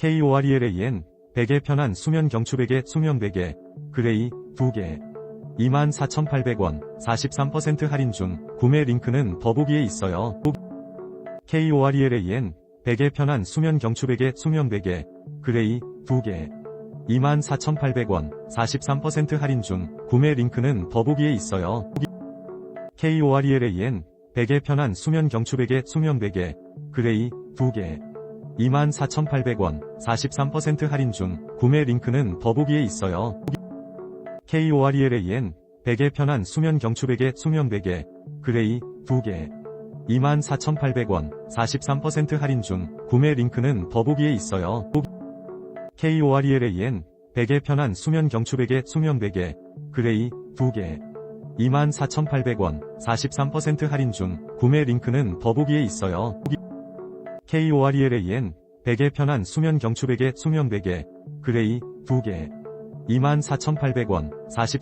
KORELAN 베개 편한 수면 경추베개 수면 베개 그레이 2개 24,800원 43% 할인 중 구매 링크는 더보기에 있어요. KORELAN 베개 편한 수면 경추베개 수면 베개 그레이 2개 24,800원 43% 할인 중 구매 링크는 더보기에 있어요. KORELAN 베개 편한 수면 경추베개 수면 베개 그레이 2개 24,800원 43% 할인 중 구매 링크는 더보기에 있어요. KORELAN 베개 편한 수면 경추베개 수면 베개 그레이 2개 24,800원 43% 할인 중 구매 링크는 더보기에 있어요. KORELAN 베개 편한 수면 경추베개 수면 베개 그레이 2개 24,800원 43% 할인 중 구매 링크는 더보기에 있어요. KORELAN 베개 편한 수면 경추 베개 수면 베개 그레이 2개. 24,800원 43